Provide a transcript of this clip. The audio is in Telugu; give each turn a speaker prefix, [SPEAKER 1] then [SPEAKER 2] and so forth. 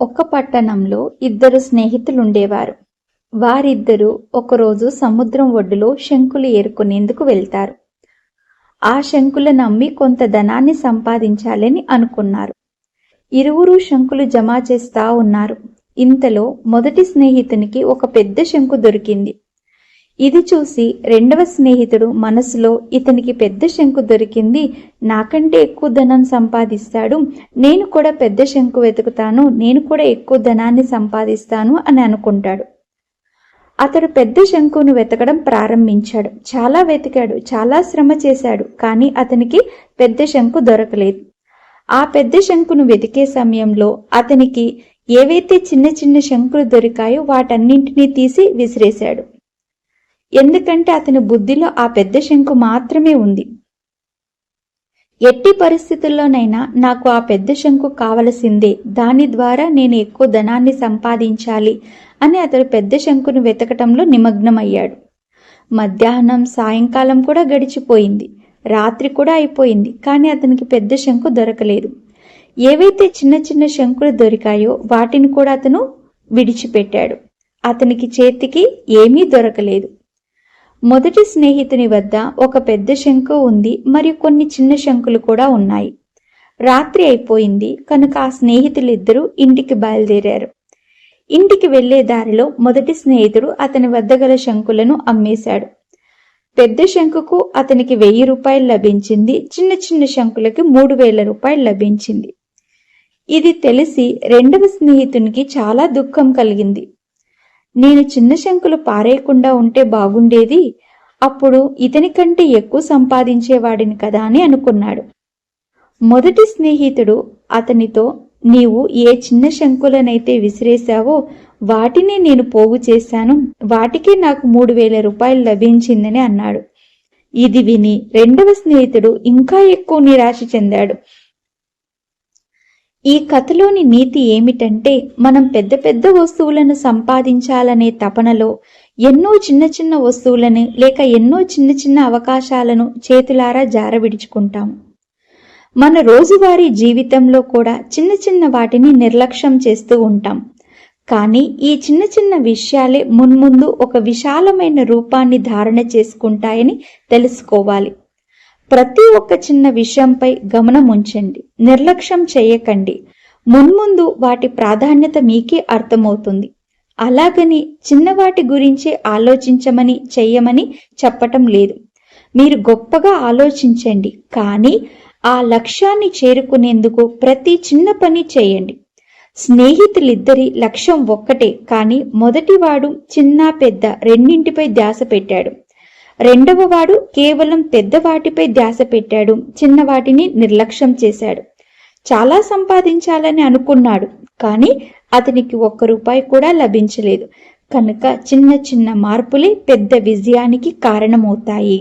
[SPEAKER 1] ఒక పట్టణంలో ఇద్దరు స్నేహితులుండేవారు. వారిద్దరూ ఒకరోజు సముద్రం ఒడ్డులో శంకులు ఏరుకునేందుకు వెళ్తారు. ఆ శంకులు నమ్మి కొంత ధనాన్ని సంపాదించాలని అనుకున్నారు. ఇరువురు శంకులు జమ చేస్తా ఉన్నారు. ఇంతలో మొదటి స్నేహితునికి ఒక పెద్ద శంకు దొరికింది. ఇది చూసి రెండవ స్నేహితుడు మనసులో ఇతనికి పెద్ద శంకు దొరికింది. నాకంటే ఎక్కువ ధనం సంపాదిస్తాడు. నేను కూడా పెద్ద శంకు వెతుకుతాను. నేను కూడా ఎక్కువ ధనాన్ని సంపాదిస్తాను అని అనుకుంటాడు. అతడు పెద్ద శంకును వెతకడం ప్రారంభించాడు. చాలా వెతికాడు. చాలా శ్రమ చేశాడు. కానీ అతనికి పెద్ద శంకు దొరకలేదు. ఆ పెద్ద శంకును వెతికే సమయంలో అతనికి ఏవైతే చిన్న చిన్న శంకులు దొరికాయో వాటన్నింటినీ తీసి విసిరేశాడు. ఎందుకంటే అతని బుద్ధిలో ఆ పెద్ద శంకు మాత్రమే ఉంది. ఎట్టి పరిస్థితుల్లోనైనా నాకు ఆ పెద్ద శంకు కావలసిందే. దాని ద్వారా నేను ఎక్కువ ధనాన్ని సంపాదించాలి అని అతడు పెద్ద శంకును వెతకటంలో నిమగ్నమయ్యాడు. మధ్యాహ్నం సాయంకాలం కూడా గడిచిపోయింది. రాత్రి కూడా అయిపోయింది కానీ అతనికి పెద్ద శంకు దొరకలేదు. ఏవైతే చిన్న చిన్న శంకులు దొరికాయో వాటిని కూడా అతను విడిచిపెట్టాడు. అతనికి చేతికి ఏమీ దొరకలేదు. మొదటి స్నేహితుని వద్ద ఒక పెద్ద శంకు ఉంది మరియు కొన్ని చిన్న శంకులు కూడా ఉన్నాయి. రాత్రి అయిపోయింది కనుక ఆ స్నేహితులిద్దరూ ఇంటికి బయలుదేరారు. ఇంటికి వెళ్ళే దారిలో మొదటి స్నేహితుడు అతని వద్ద గల శంకులను అమ్మేశాడు. పెద్ద శంకుకు అతనికి వెయ్యి రూపాయలు లభించింది చిన్న చిన్న శంకులకి మూడు వేల రూపాయలు లభించింది. ఇది తెలిసి రెండవ స్నేహితునికి చాలా దుఃఖం కలిగింది. నేను చిన్న శంకులు పారేయకుండా ఉంటే బాగుండేది? అప్పుడు ఇతని కంటే ఎక్కువ సంపాదించేవాడిని కదా అని అనుకున్నాడు. మొదటి స్నేహితుడు అతనితో నీవు ఏ చిన్న శంకులనైతే విసిరేశావో వాటిని నేను పోగు చేశాను. వాటికి నాకు మూడు వేల రూపాయలు లభించిందని అన్నాడు. ఇది విని రెండవ స్నేహితుడు ఇంకా ఎక్కువ నిరాశ చెందాడు. ఈ కథలోని నీతి ఏమిటంటే మనం పెద్ద పెద్ద వస్తువులను సంపాదించాలనే తపనలో ఎన్నో చిన్న చిన్న వస్తువులను లేక ఎన్నో చిన్న చిన్న అవకాశాలను చేతులారా జారవిడుచుకుంటాము మన రోజువారీ జీవితంలో కూడా చిన్న చిన్న వాటిని నిర్లక్ష్యం చేస్తూ ఉంటాం. కానీ ఈ చిన్న చిన్న విషయాలే మున్ముందు ఒక విశాలమైన రూపాన్ని ధారణ చేసుకుంటాయని తెలుసుకోవాలి. ప్రతి ఒక్క చిన్న విషయంపై గమనం ఉంచండి. నిర్లక్ష్యం చేయకండి. మున్ముందు వాటి ప్రాధాన్యత మీకే అర్థమవుతుంది. అలాగని చిన్నవాటి గురించి ఆలోచించమని చెయ్యమని చెప్పటం లేదు. మీరు గొప్పగా ఆలోచించండి. కానీ ఆ లక్ష్యాన్ని చేరుకునేందుకు ప్రతి చిన్న పని చేయండి. స్నేహితులిద్దరి లక్ష్యం ఒక్కటే. కానీ మొదటివాడు చిన్న పెద్ద రెండింటిపై ధ్యాస పెట్టాడు. రెండవ వాడు కేవలం పెద్దవాటిపై ధ్యాస పెట్టాడు చిన్నవాటిని నిర్లక్ష్యం చేశాడు. చాలా సంపాదించాలని అనుకున్నాడు కానీ అతనికి ఒక్క రూపాయి కూడా లభించలేదు. కనుక చిన్న చిన్న మార్పులే పెద్ద విజయానికి కారణమవుతాయి.